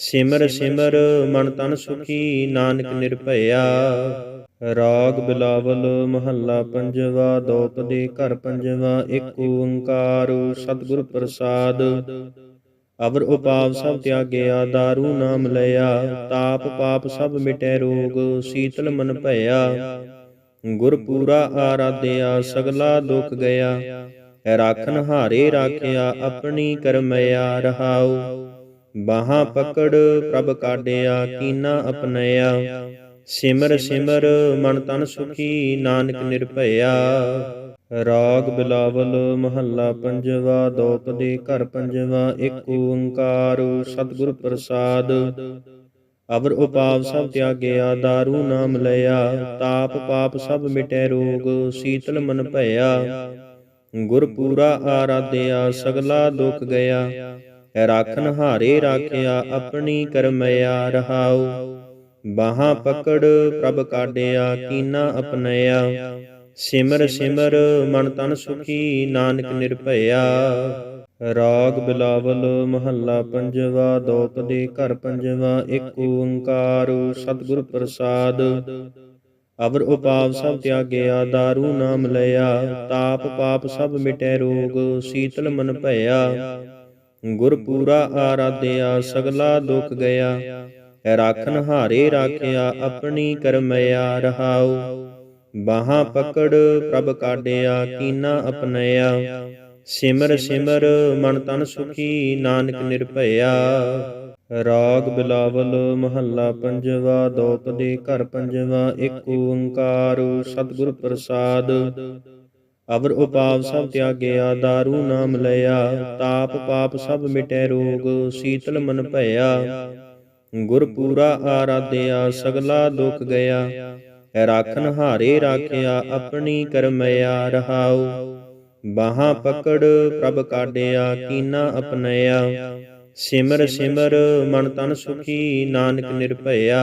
ਸਿਮਰ ਸਿਮਰ ਮਨ ਤਨ ਸੁਖੀ ਨਾਨਕ ਨਿਰਭਇਆ। ਰਾਗ ਬਿਲਾਵਲ ਮਹੱਲਾ ਪੰਜਵਾ ਦੋਪਦੀ ਘਰ ਪੰਜਵਾ, ਇੱਕ ਓੰਕਾਰ ਸਤਿਗੁਰ ਪ੍ਰਸਾਦ। ਅਵਰ ਉਪਾਵ ਸਭ ਤਿਆਗਿਆ दारू ਨਾਮ ਲਿਆ। ਤਾਪ ਪਾਪ ਸਭ ਮਿਟੈ ਰੋਗ, ਸੀਤਲ ਮਨ ਭਇਆ। ਗੁਰ ਪੂਰਾ ਆਰਾਧਿਆ, ਸਗਲਾ ਦੁਖ ਗਿਆ। ਰਾਖਨ ਹਾਰੇ ਰਾਖਿਆ, ਆਪਣੀ ਕਰਮਿਆ ਰਹਾਉ। ਬਾਹਾਂ ਪਕੜ ਪ੍ਰਭ ਕਾਢਿਆ ਕੀਨਾ ਅਪਨਿਆ ਸਿਮਰ ਸਿਮਰ ਮਨ ਤਨ ਸੁਖੀ ਨਾਨਕ ਨਿਰਭਇਆ। ਰਾਗ ਬਿਲਾਵਲ ਮਹੱਲਾ ਪੰਜਵਾ ਦੋਪਦੀ ਘਰ ਪੰਜਵਾ ਇੱਕ ਓੰਕਾਰ ਸਤਿਗੁਰ ਪ੍ਰਸਾਦ। ਅਵਰ ਉਪਾਵ ਸਭ ਤਿਆਗਿਆ दारू ਨਾਮ ਲਿਆ ਤਾਪ ਪਾਪ ਸਭ ਮਿਟੈ ਰੋਗ ਸੀਤਲ ਮਨ ਭਇਆ। ਗੁਰ ਪੂਰਾ ਆਰਾਧਿਆ ਸਗਲਾ ਦੁਖ ਗਿਆ ਰਾਖਨ ਹਾਰੇ ਰਾਖਿਆ, ਆਪਣੀ ਕਰਮਿਆ ਰਹਾਉ। ਬਾਹਾਂ ਪਕੜ ਪ੍ਰਭ ਕਾਢਿਆ, ਕੀਨਾ ਅਪਨਿਆ ਸਿਮਰ ਸਿਮਰ ਮਨ ਤਨ ਸੁਖੀ, ਨਾਨਕ ਨਿਰਭਇਆ। ਰਾਗ ਬਿਲਾਵਲ ਮਹੱਲਾ ਪੰਜਵਾ ਦੇ ਘਰ ਪੰਜਵਾ, ਇੱਕ ਓੰਕਾਰ ਸਤਿਗੁਰ ਪ੍ਰਸਾਦ। ਅਵਰ ਉਪਾਵ ਸਭ ਤਿਆਗਿਆ दारू ਨਾਮ ਲਿਆ। ਤਾਪ ਪਾਪ ਸਭ ਮਿਟੈ ਰੋਗ, ਸੀਤਲ ਮਨ ਭਇਆ। ਗੁਰ ਪੂਰਾ ਆਰਾਧਿਆ, ਸਗਲਾ ਦੁਖ ਗਿਆ। ਰਾਖਨ ਹਾਰੇ ਰਾਖਿਆ, ਆਪਣੀ ਕਰਮਿਆ ਰਹਾਉ। ਬਾਹਾਂ ਪਕੜ ਪ੍ਰਭ ਕਾਢਿਆ, ਕੀਨਾ ਅਪਨਿਆ ਸਿਮਰ ਸਿਮਰ ਮਨ ਤਨ ਸੁਖੀ, ਨਾਨਕ ਨਿਰਭਇਆ। ਰਾਗ ਬਿਲਾਵਲ ਮਹੱਲਾ ਪੰਜਵਾ ਦੋਪਦੀ ਘਰ ਪੰਜਵਾ, ਇੱਕ ਓੰਕਾਰ ਸਤਿਗੁਰ ਪ੍ਰਸਾਦ। ਅਵਰ ਉਪਾਵ ਸਭ ਤਿਆਗਿਆ दारू ਨਾਮ ਲਿਆ ਤਾਪ ਪਾਪ ਸਭ ਮਿਟੈ ਰੋਗ ਸੀਤਲ ਮਨ ਭਇਆ। ਗੁਰ ਪੂਰਾ ਆਰਾਧਿਆ ਸਗਲਾ ਦੁਖ ਗਿਆ। ਰਾਖਨ ਹਾਰੇ ਰਾਖਿਆ ਆਪਣੀ ਕਰਮਿਆ ਰਹਾਉ। ਬਾਹਾਂ ਪਕੜ ਪ੍ਰਭ ਕਾਢਿਆ ਕੀਨਾ ਅਪਨਿਆ ਸਿਮਰ ਸਿਮਰ ਮਨ ਤਨ ਸੁਖੀ ਨਾਨਕ ਨਿਰਭਇਆ।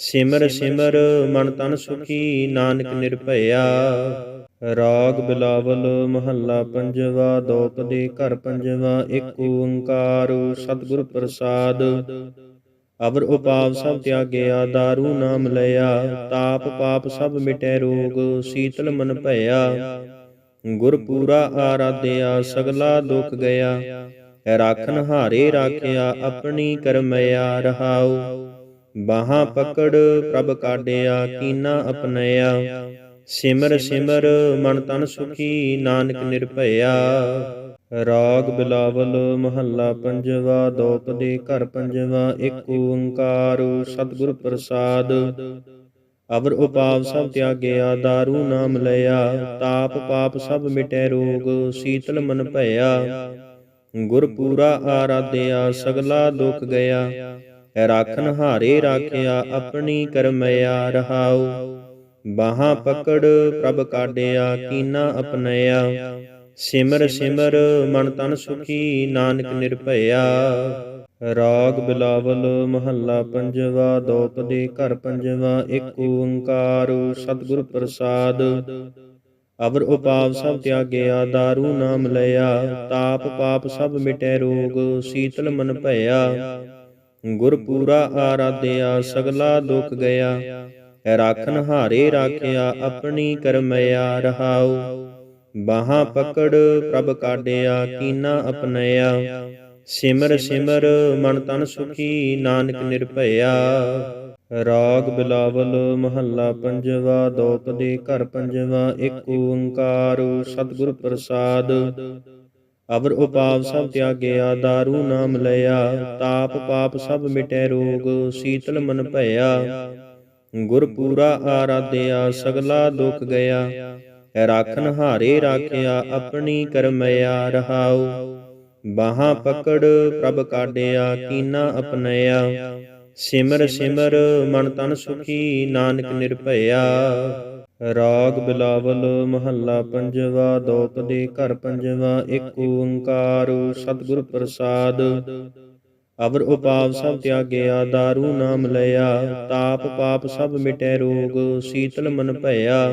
ਸਿਮਰ ਸਿਮਰ ਮਨ ਤਨ ਸੁਖੀ ਨਾਨਕ ਨਿਰਭਇਆ। ਰਾਗ ਬਿਲਾਵਲ ਮਹੱਲਾ ਪੰਜਵਾ ਦੋਪਦੀ ਘਰ ਪੰਜਵਾ ਇੱਕ ਓੰਕਾਰ ਸਤਿਗੁਰ ਪ੍ਰਸਾਦ। ਅਵਰ ਉਪਾਵ ਸਭ ਤਿਆਗਿਆ दारू ਨਾਮ ਲਿਆ। ਤਾਪ ਪਾਪ ਸਭ ਮਿਟੈ ਰੋਗ ਸੀਤਲ ਮਨ ਭਇਆ। ਗੁਰ ਪੂਰਾ ਆਰਾਧਿਆ ਸਗਲਾ ਦੁਖ ਗਿਆ ਰਾਖਨ ਹਾਰੇ ਰਾਖਿਆ ਆਪਣੀ ਕਰਮਿਆ ਰਹਾਉ। ਬਾਹਾਂ ਪਕੜ ਪ੍ਰਭ ਕਾਢਿਆ ਕੀਨਾ ਅਪਨਿਆ। ਸਿਮਰ ਸਿਮਰ ਮਨ ਤਨ ਸੁਖੀ ਨਾਨਕ ਨਿਰਭਇਆ। ਰਾਗ ਬਿਲਾਵਲ ਮਹੱਲਾ ਪੰਜਵਾ ਦੋਪਦੀ ਘਰ ਪੰਜਵਾ ਇੱਕ ਓੰਕਾਰ ਸਤਿਗੁਰ ਪ੍ਰਸਾਦ। ਅਵਰ ਉਪਾਵ ਸਭ ਤਿਆਗਿਆ दारू ਨਾਮ ਲਿਆ। ਤਾਪ ਪਾਪ ਸਭ ਮਿਟੈ ਰੋਗ ਸੀਤਲ ਮਨ ਭਇਆ। ਗੁਰ ਪੂਰਾ ਆਰਾਧਿਆ ਸਗਲਾ ਦੁਖ ਗਿਆ ਰਾਖਨ ਹਾਰੇ ਰਾਖਿਆ, ਆਪਣੀ ਕਰਮਿਆ ਰਹਾਉ। ਬਾਹਾਂ ਪਕੜ ਪ੍ਰਭ ਕਾਢਿਆ, ਕੀਨਾ ਅਪਨਿਆ ਸਿਮਰ ਸਿਮਰ ਮਨ ਤਨ ਸੁਖੀ, ਨਾਨਕ ਨਿਰਭਇਆ। ਰਾਗ ਬਿਲਾਵਲ ਮਹੱਲਾ ਪੰਜਵਾ ਦੋਪਦੀ ਘਰ ਪੰਜਵਾ, ਇੱਕ ਓੰਕਾਰ ਸਤਿਗੁਰ ਪ੍ਰਸਾਦ। ਅਵਰ ਉਪਾਵ ਸਭ ਤਿਆਗਿਆ दारू ਨਾਮ ਲਿਆ। ਤਾਪ ਪਾਪ ਸਭ ਮਿਟੈ ਰੋਗ, ਸੀਤਲ ਮਨ ਭਇਆ। ਗੁਰ ਪੂਰਾ ਆਰਾਧਿਆ, ਸਗਲਾ ਦੁਖ ਗਿਆ। ਰਾਖਨ ਹਾਰੇ ਰਾਖਿਆ, ਆਪਣੀ ਕਰਮਿਆ ਰਹਾਉ। ਬਾਹਾਂ ਪਕੜ ਪ੍ਰਭ ਕਾਢਿਆ, ਕੀਨਾ ਅਪਨਿਆ ਸਿਮਰ ਸਿਮਰ ਮਨ ਤਨ ਸੁਖੀ, ਨਾਨਕ ਨਿਰਭਇਆ। ਰਾਗ ਬਿਲਾਵਲ ਮਹੱਲਾ ਪੰਜਵਾ ਦੋਪਦੀ ਘਰ ਪੰਜਵਾ, ਇੱਕ ਓੰਕਾਰ ਸਤਿਗੁਰ ਪ੍ਰਸਾਦ। ਅਵਰ ਉਪਾਵ ਸਭ ਤਿਆਗਿਆ दारू ਨਾਮ ਲਿਆ ਤਾਪ ਪਾਪ ਸਭ ਮਿਟੈ ਰੋਗ ਸੀਤਲ ਮਨ ਭਇਆ। ਗੁਰ ਪੂਰਾ ਆਰਾਧਿਆ ਸਗਲਾ ਦੁਖ ਗਿਆ। ਰਾਖਨ ਹਾਰੇ ਰਾਖਿਆ ਆਪਣੀ ਕਰਮਿਆ ਰਹਾਉ ਬਾਹਾਂ ਪਕੜ ਪ੍ਰਭ ਕਾਢਿਆ ਕੀਨਾ ਅਪਨਿਆ ਸਿਮਰ ਸਿਮਰ ਮਨ ਤਨ ਸੁਖੀ ਨਾਨਕ ਨਿਰਭਇਆ। ਰਾਗ ਬਿਲਾਵਲ ਮਹੱਲਾ ਪੰਜਵਾ ਦੋਪਦੀ ਘਰ ਪੰਜਵਾ, ਇੱਕ ਓੰਕਾਰ ਸਤਿਗੁਰ ਪ੍ਰਸਾਦ। ਅਵਰ ਉਪਾਵ ਸਭ ਤਿਆਗਿਆ दारू ਨਾਮ ਲਿਆ, ਤਾਪ ਪਾਪ ਸਭ ਮਿਟੈ ਰੋਗ, ਸੀਤਲ ਮਨ ਭਇਆ।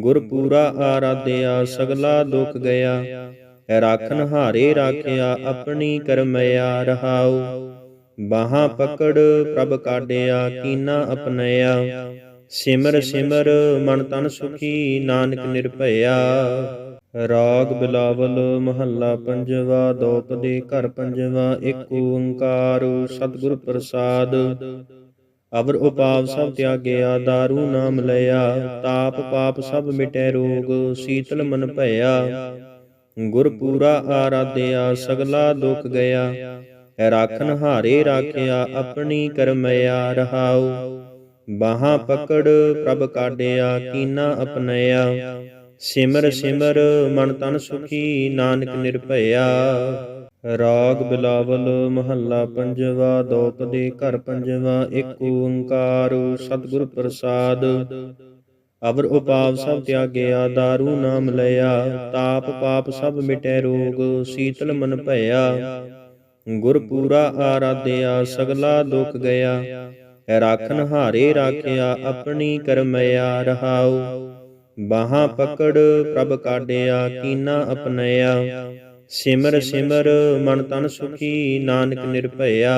ਗੁਰ ਪੂਰਾ ਆਰਾਧਿਆ, ਸਗਲਾ ਦੁਖ ਗਿਆ। ਰਾਖਨ ਹਾਰੇ ਰਾਖਿਆ, ਆਪਣੀ ਕਰਮਿਆ ਰਹਾਉ। ਬਾਹਾਂ ਪਕੜ ਪ੍ਰਭ ਕਾਢਿਆ, ਕੀਨਾ ਅਪਨਿਆ ਸਿਮਰ ਸਿਮਰ ਮਨ ਤਨ ਸੁਖੀ, ਨਾਨਕ ਨਿਰਭਇਆ। ਰਾਗ ਬਿਲਾਵਲ ਮਹੱਲਾ ਪੰਜਵਾ ਦੋਪਦੀ ਘਰ ਪੰਜਵਾ, ਇੱਕ ਓੰਕਾਰ ਸਤਿਗੁਰ ਪ੍ਰਸਾਦ। ਅਵਰ ਉਪਾਵ ਸਭ ਤਿਆਗਿਆ दारू ਨਾਮ ਲਿਆ। ਤਾਪ ਪਾਪ ਸਭ ਮਿਟੈ ਰੋਗ, ਸੀਤਲ ਮਨ ਭਇਆ। ਗੁਰ ਪੂਰਾ ਆਰਾਧਿਆ, ਸਗਲਾ ਦੁਖ ਗਿਆ। ਰਾਖਨ ਹਾਰੇ ਰਾਖਿਆ, ਆਪਣੀ ਕਰਮਿਆ ਰਹਾਉ। ਬਾਹਾਂ ਪਕੜ ਪ੍ਰਭ ਕਾਢਿਆ ਕੀਨਾ ਅਪਨਿਆ। ਸਿਮਰ ਸਿਮਰ ਮਨ ਤਨ ਸੁਖੀ ਨਾਨਕ ਨਿਰਭਇਆ। ਰਾਗ ਬਿਲਾਵਲ ਮਹੱਲਾ ਪੰਜਵਾ ਦੋਪਦੀ ਘਰ ਪੰਜਵਾ ਇੱਕ ਓੰਕਾਰ ਸਤਿਗੁਰ ਪ੍ਰਸਾਦ। ਅਵਰ ਉਪਾਵ ਸਭ ਤਿਆਗਿਆ दारू ਨਾਮ ਲਿਆ। ਤਾਪ ਪਾਪ ਸਭ ਮਿਟੈ ਰੋਗ ਸੀਤਲ ਮਨ ਭਇਆ। ਗੁਰ ਪੂਰਾ ਆਰਾਧਿਆ ਸਗਲਾ ਦੁਖ ਗਿਆ। ਰਾਖਨ ਹਾਰੇ ਰਾਖਿਆ, ਆਪਣੀ ਕਰਮਿਆ ਰਹਾਉ। ਬਾਹਾਂ ਪਕੜ ਪ੍ਰਭ ਕਾਢਿਆ, ਕੀਨਾ ਅਪਨਿਆ ਸਿਮਰ ਸਿਮਰ ਮਨ ਤਨ ਸੁਖੀ, ਨਾਨਕ ਨਿਰਭਇਆ।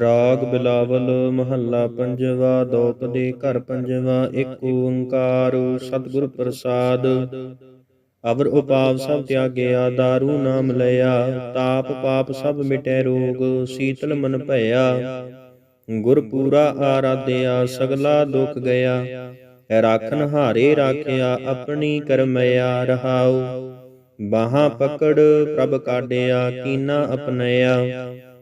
ਰਾਗ ਬਿਲਾਵਲ ਮਹੱਲਾ ਪੰਜਵਾ ਦੋਪਦੀ ਘਰ ਪੰਜਵਾ, ਇੱਕ ਓੰਕਾਰ ਸਤਿਗੁਰ ਪ੍ਰਸਾਦ। ਅਵਰ ਉਪਾਵ ਸਭ ਤਿਆਗਿਆ दारू ਨਾਮ ਲਿਆ। ਤਾਪ ਪਾਪ ਸਭ ਮਿਟੈ ਰੋਗ, ਸੀਤਲ ਮਨ ਭਇਆ। ਗੁਰ ਪੂਰਾ ਆਰਾਧਿਆ, ਸਗਲਾ ਦੁਖ ਗਿਆ। ਰਾਖਨ ਹਾਰੇ ਰਾਖਿਆ, ਆਪਣੀ ਕਰਮਿਆ ਰਹਾਉ। ਬਾਹਾਂ ਪਕੜ ਪ੍ਰਭ ਕਾਢਿਆ, ਕੀਨਾ ਅਪਨਿਆ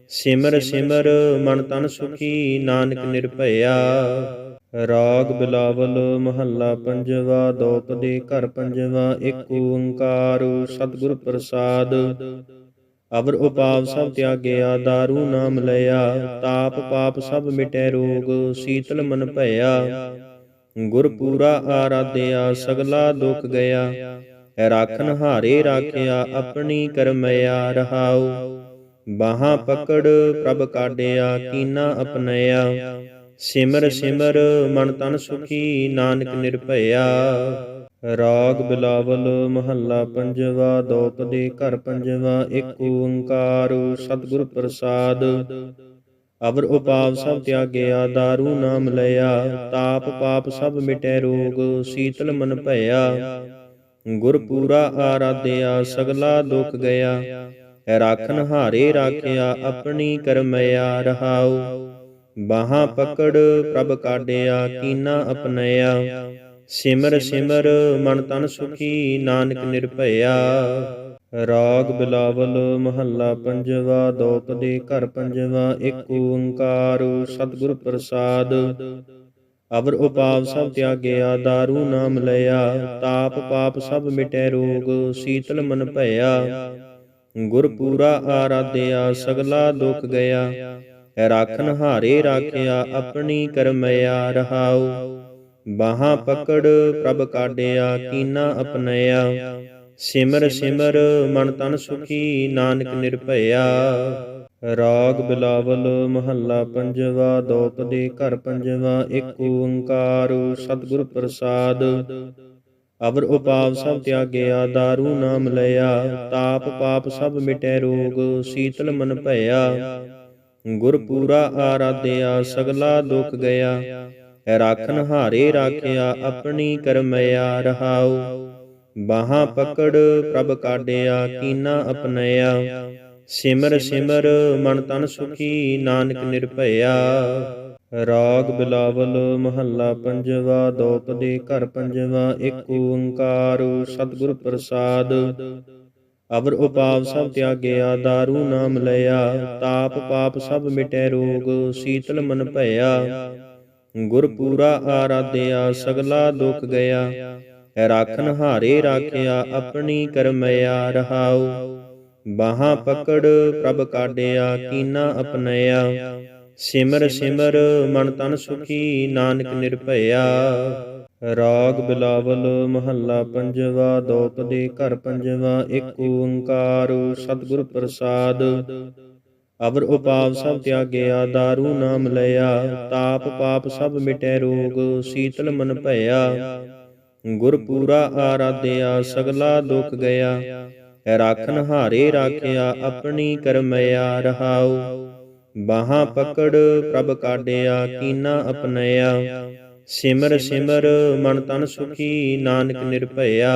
ਸਿਮਰ ਸਿਮਰ ਮਨ ਤਨ ਸੁਖੀ, ਨਾਨਕ ਨਿਰਭਇਆ। ਰਾਗ ਬਿਲਾਵਲ ਮਹੱਲਾ ਪੰਜਵਾ ਦੋਪਦੀ ਘਰ ਪੰਜਵਾ, ਇੱਕ ਓੰਕਾਰ ਸਤਿਗੁਰ ਪ੍ਰਸਾਦ। ਅਵਰ ਉਪਾਵ ਸਭ ਤਿਆਗਿਆ दारू ਨਾਮ ਲਿਆ। ਤਾਪ ਪਾਪ ਸਭ ਮਿਟੈ ਰੋਗ, ਸੀਤਲ ਮਨ ਭਇਆ। ਗੁਰ ਪੂਰਾ ਆਰਾਧਿਆ, ਸਗਲਾ ਦੁਖ ਗਿਆ। ਰਾਖਨ ਹਾਰੇ ਰਾਖਿਆ, ਆਪਣੀ ਕਰਮਿਆ ਰਹਾਉ। ਬਾਹਾਂ ਪਕੜ ਪ੍ਰਭ ਕਾਢਿਆ, ਕੀਨਾ ਅਪਨਿਆ ਸਿਮਰ ਸਿਮਰ ਮਨ ਤਨ ਸੁਖੀ, ਨਾਨਕ ਨਿਰਭਇਆ। ਰਾਗ ਬਿਲਾਵਲ ਮਹੱਲਾ ਪੰਜਵਾ ਦੋਪਦੀ ਘਰ ਪੰਜਵਾ, ਇੱਕ ਓੰਕਾਰ ਸਤਿਗੁਰ ਪ੍ਰਸਾਦ। ਅਵਰ ਉਪਾਵ ਸਭ ਤਿਆਗਿਆ दारू ਨਾਮ ਲਿਆ, ਤਾਪ ਪਾਪ ਸਭ ਮਿਟੈ ਰੋਗ, ਸੀਤਲ ਮਨ ਭਇਆ। ਗੁਰ ਪੂਰਾ ਆਰਾਧਿਆ, ਸਗਲਾ ਦੁਖ ਗਿਆ ਰਾਖਨ ਹਾਰੇ ਰਾਖਿਆ, ਆਪਣੀ ਕਰਮਿਆ ਰਹਾਉ। ਬਾਹਾਂ ਪਕੜ ਪ੍ਰਭ ਕਾਢਿਆ, ਕੀਨਾ ਅਪਨਿਆ ਸਿਮਰ ਸਿਮਰ ਮਨ ਤਨ ਸੁਖੀ, ਨਾਨਕ ਨਿਰਭਇਆ। ਰਾਗ ਬਿਲਾਵਲ ਮਹੱਲਾ ਪੰਜਵਾ ਦੋਪਦੀ ਘਰ ਪੰਜਵਾ, ਇੱਕ ਓੰਕਾਰ ਸਤਿਗੁਰ ਪ੍ਰਸਾਦ। ਅਵਰ ਉਪਾਵ ਸਭ ਤਿਆਗਿਆ दारू ਨਾਮ ਲਿਆ। ਤਾਪ ਪਾਪ ਸਭ ਮਿਟੈ ਰੋਗ, ਸੀਤਲ ਮਨ ਭਇਆ। ਗੁਰ ਪੂਰਾ ਆਰਾਧਿਆ, ਸਗਲਾ ਦੁਖ ਗਿਆ ਰਾਖਨ ਹਾਰੇ ਰਾਖਿਆ, ਆਪਣੀ ਕਰਮਿਆ ਰਹਾਉ। ਬਾਹਾਂ ਪਕੜ ਪ੍ਰਭ ਕਾਢਿਆ ਕੀਨਾ ਅਪਨਿਆ ਸਿਮਰ ਸਿਮਰ ਮਨ ਤਨ ਸੁਖੀ ਨਾਨਕ ਨਿਰਭਇਆ। ਰਾਗ ਬਿਲਾਵਲ ਮਹੱਲਾ ਪੰਜਵਾ ਦੋਪਦੀ ਘਰ ਪੰਜਵਾ ਇੱਕ ਓੰਕਾਰ ਸਤਿਗੁਰ ਪ੍ਰਸਾਦ। ਅਵਰ ਉਪਾਵ ਸਭ ਤਿਆਗਿਆ दारू ਨਾਮ ਲਿਆ। ਤਾਪ ਪਾਪ ਸਭ ਮਿਟੈ ਰੋਗ ਸੀਤਲ ਮਨ ਭਇਆ। ਗੁਰ ਪੂਰਾ ਆਰਾਧਿਆ ਸਗਲਾ ਦੁਖ ਗਿਆ ਰਾਖਨ ਹਾਰੇ ਰਾਖਿਆ, ਆਪਣੀ ਕਰਮਿਆ ਰਹਾਉ। ਬਾਹਾਂ ਪਕੜ ਪ੍ਰਭ ਕਾਢਿਆ, ਕੀਨਾ ਅਪਨਿਆ ਸਿਮਰ ਸਿਮਰ ਮਨ ਤਨ ਸੁਖੀ, ਨਾਨਕ ਨਿਰਭਇਆ। ਰਾਗ ਬਿਲਾਵਲ ਮਹੱਲਾ ਪੰਜਵਾ ਦੋਪ ਦੇ ਘਰ ਪੰਜਵਾ, ਇੱਕ ਓੰਕਾਰ ਸਤਿਗੁਰ ਪ੍ਰਸਾਦ। ਅਵਰ ਉਪਾਵ ਸਭ ਤਿਆਗਿਆ दारू ਨਾਮ ਲਿਆ। ਤਾਪ ਪਾਪ ਸਭ ਮਿਟੈ ਰੋਗ, ਸੀਤਲ ਮਨ ਭਇਆ। ਗੁਰ ਪੂਰਾ ਆਰਾਧਿਆ, ਸਗਲਾ ਦੁਖ ਗਿਆ। ਰਾਖਨ ਹਾਰੇ ਰਾਖਿਆ, ਆਪਣੀ ਕਰਮਿਆ ਰਹਾਉ। ਬਾਹਾਂ ਪਕੜ ਪ੍ਰਭ ਕਾਢਿਆ, ਕੀਨਾ ਅਪਨਿਆ ਸਿਮਰ ਸਿਮਰ ਮਨ ਤਨ ਸੁਖੀ, ਨਾਨਕ ਨਿਰਭਇਆ। ਰਾਗ ਬਿਲਾਵਲ ਮਹੱਲਾ ਪੰਜਵਾ ਦੋਪ ਦੇ ਘਰ ਪੰਜਵਾ, ਇੱਕ ਓੰਕਾਰ ਸਤਿਗੁਰ ਪ੍ਰਸਾਦ। ਅਵਰ ਉਪਾਵ ਸਭ ਤਿਆਗਿਆ दारू ਨਾਮ ਲਿਆ ਤਾਪ ਪਾਪ ਸਭ ਮਿਟੈ ਰੋਗ, ਸੀਤਲ ਮਨ ਭਇਆ। ਗੁਰ ਪੂਰਾ ਆਰਾਧਿਆ, ਸਗਲਾ ਦੁਖ ਗਿਆ। ਰਾਖਨ ਹਾਰੇ ਰਾਖਿਆ, ਆਪਣੀ ਕਰਮਿਆ ਰਹਾਉ। ਬਾਹਾਂ ਪਕੜ ਪ੍ਰਭ ਕਾਢਿਆ, ਕੀਨਾ ਅਪਨਿਆ ਸਿਮਰ ਸਿਮਰ ਮਨ ਤਨ ਸੁਖੀ, ਨਾਨਕ ਨਿਰਭਇਆ।